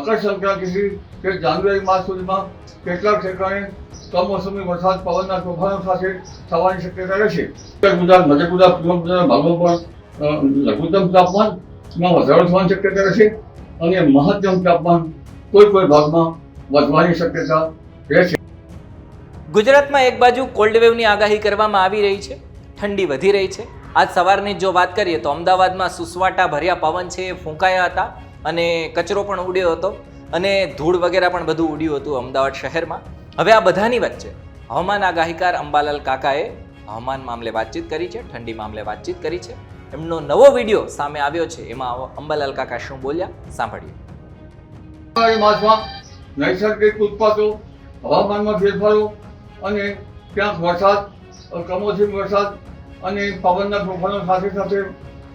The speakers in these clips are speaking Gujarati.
મકર સંક્રાંતિથી કે જાન્યુઆરી માસ સુધીમાં કેટલાક ઠેકાણે કમોસમી વરસાદ પવનના તોફાનો સાથે થવાની શક્યતા રહેશે ઉત્તર ગુજરાત, મધ્ય ગુજરાત, પૂર્વ ગુજરાત ભાગમાં પણ લઘુત્તમ તાપમાનમાં વધારો થવાની શક્યતા રહેશે અને મહત્તમ તાપમાન કોઈ કોઈ ભાગમાં વધવાની શક્યતા રહેશે ગુજરાતમાં એક બાજુ કોલ્ડ વેવની આગાહી કરવામાં આવી રહી છે, ઠંડી વધી રહી છે. આજ સવારની જો વાત કરીએ તો અમદાવાદમાં સુસવાટા ભર્યા પવન છે, એ ફૂંકાયા હતા. અને કચરો પણ ઉડ્યો હતો અને ધૂળ વગેરે પણ બધું ઉડ્યું હતું અમદાવાદ શહેરમાં. હવે આ બધાની વચ્ચે હવામાન આગાહીકાર અંબાલાલ કાકાએ હવામાન મામલે વાતચીત કરી છે, ઠંડી મામલે વાતચીત કરી છે. એમનો નવો વીડિયો સામે આવ્યો છે, એમાં અંબાલાલ કાકા શું બોલ્યા, સાંભળીએ. નૈસર્ગિક ઉત્પાદો, હવામાનમાં ફેરફારો અને ક્યાંક વરસાદ, કમોસમી વરસાદ અને પવનના તોફાનો સાથે સાથે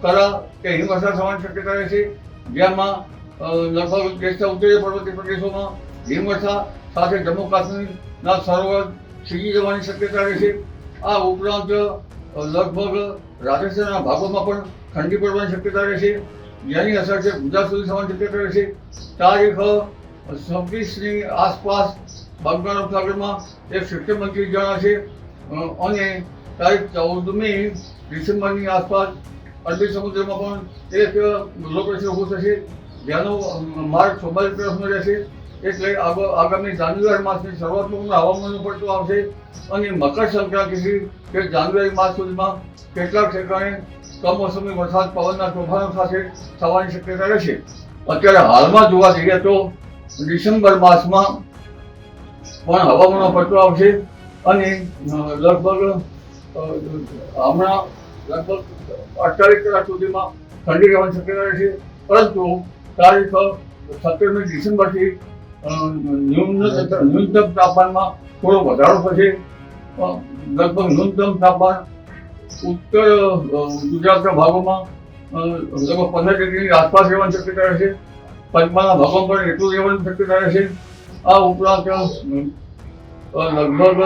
કરા કે હિમવર્ષા થવાની શક્યતા રહેશે જેમાં લગભગ દેશના ઉત્તરીય પર્વતીય પ્રદેશોમાં હિમવર્ષા સાથે જમ્મુ કાશ્મીરના સરોવર ખીજી જવાની શક્યતા રહેશે આ ઉપરાંત લગભગ રાજસ્થાનના ભાગોમાં પણ ઠંડી પડવાની શક્યતા રહેશે જેની અસર છે ગુજરાત સુધી થવાની શક્યતા રહેશે તારીખ છવ્વીસની આસપાસ બંગાળ ઉપસાગરમાં એક સિસ્ટમ મંત્રી જણાશે અને તારીખ ચૌદમી ડિસેમ્બરની આસપાસ અરબી સમુદ્રમાં પણ એક લો ઊભું થશે. જેનો માર્ગ સ્વાભાવિક તરફનો રહેશે. એટલે આગ- આગામી જાન્યુઆરી માસની શરૂઆતમાં હવામાનનું પડતું આવશે અને મકર સંક્રાંતિથી કે જાન્યુઆરી માસ સુધીમાં કેટલાક ઠેકાણે કમોસમી વરસાદ પવનના તોફાનો સાથે થવાની શક્યતા રહેશે. અત્યારે હાલમાં જોવા જઈએ તો ડિસેમ્બર માસમાં પણ હવામાનનો પડતો આવશે અને લગભગ હમણાં લગભગ અડતાલીસ કલાક સુધીમાં ઠંડી રહેવાની શક્યતા રહેશે પરંતુ તારીખ સત્તરમી ડિસેમ્બરથી ન્યૂનતમ તાપમાનમાં થોડો વધારો થશે. લગભગ ન્યૂનતમ તાપમાન ઉત્તર ગુજરાતના ભાગોમાં લગભગ પંદર ડિગ્રીની આસપાસ રહેવાની શક્યતા રહેશે. પંચમાના ભાગોમાં પણ એટલું રહેવાની શક્યતા રહેશે. આ ઉપરાંત લગભગ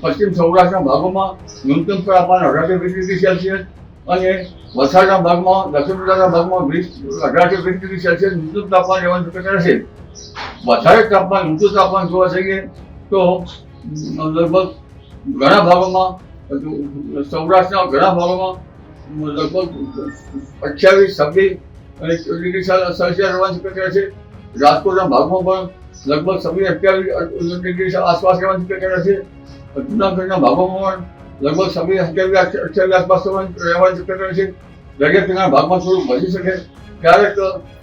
પશ્ચિમ સૌરાષ્ટ્રના ભાગોમાં ન્યૂનતમ તાપમાન અઢારથી વીસ ડિગ્રી સેલ્સિયસ અને વલસાડના ભાગમાં, દક્ષિણ ગુજરાતના ભાગમાં વીસ અઢારથી વીસ ડિગ્રી સેલ્સિયસ ન્યૂનતમ તાપમાન રહેવાની શક્યતા રહેશે. વધારે તાપમાન, ઊંચું તાપમાન જોવા જઈએ તો લગભગ ઘણા ભાગોમાં, સૌરાષ્ટ્રના ઘણા ભાગોમાં લગભગ અઠ્યાવીસ, છવ્વીસ અને ડિગ્રી સેલ- સેલ્સિયસ રહેવાની શક્યતા છે રાજકોટના ભાગમાં પણ લગભગ છવ્વીસ અઠ્યાવીસ ડિગ્રી આસપાસ રહેવાની શક્યતા છે જૂનાગઢના ભાગોમાં લગભગ છવ્વીસ અઠ્યાવીસ અઠ્યાવીસ આસપાસ રહેવાની શક્યતા છે દરિયા કિનારા ભાગમાં થોડું વધી શકે. ક્યારેક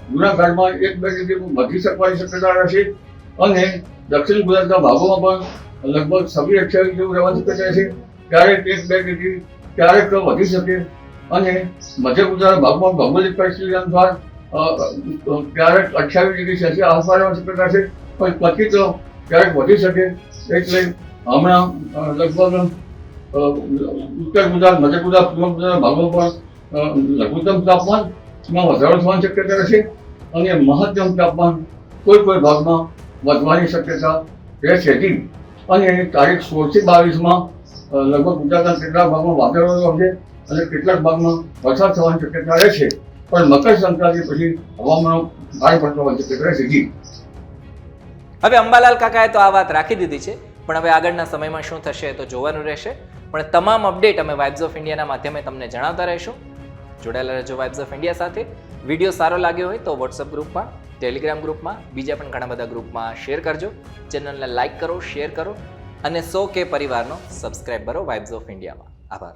જૂનાગઢમાં એક, બે ડિગ્રી વધી શકવાની શક્યતા રહેશે. અને દક્ષિણ ગુજરાતના ભાગોમાં પણ લગભગ છવ્વીસ અઠ્યાવીસ જેવું રહેવાની શક્યતા છે ક્યારેક એક, બે ડિગ્રી, ક્યારેક વધી શકે. અને મધ્ય ગુજરાતના ભાગમાં ભૌગોલિક પરિસ્થિતિ અનુસાર ક્યારેક અઠ્યાવીસ ડિગ્રી સેલ્સિયસ આસપાસ રહેવાની શક્યતા છે પણ પછી તો ક્યારેક વધી શકે. એટલે હમણાં લગભગ ઉત્તર ગુજરાત, મધ્ય ગુજરાત, પૂર્વ ગુજરાત ભાગો પણ લઘુત્તમ તાપમાનમાં વધારો થવાની શક્યતા રહેશે અને મહત્તમ તાપમાન કોઈ કોઈ ભાગમાં વધવાની શક્યતા રહેશે અને તારીખ સોળથી બાવીસમાં લગભગ ગુજરાતના કેટલાક ભાગમાં વાદળો આવશે અને કેટલાક ભાગમાં વરસાદ થવાની શક્યતા રહેશે. પણ મકર સંક્રાંતિ પછી હવામાન ભારે પડતો હોવાની શક્યતા રહેશે હવે અંબાલાલ કાકાએ તો આ વાત રાખી દીધી છે, પણ હવે આગળના સમયમાં શું થશે તો જોવાનું રહેશે. પણ તમામ અપડેટ અમે વાઇબ્સ ઓફ ઇન્ડિયાના માધ્યમે તમને જણાવતા રહીશું. જોડાયેલા રહેજો વાઇબ્સ ઓફ ઇન્ડિયા સાથે. વીડિયો સારો લાગ્યો હોય તો વોટ્સઅપ ગ્રુપમાં ટેલિગ્રામ ગ્રુપમાં બીજા પણ ઘણા બધા ગ્રુપમાં શેર કરજો. ચેનલને લાઇક કરો શેર કરો. અને સો કે પરિવારનો સબસ્ક્રાઇબ કરો વાઇબ્સ ઓફ ઇન્ડિયામાં આભાર.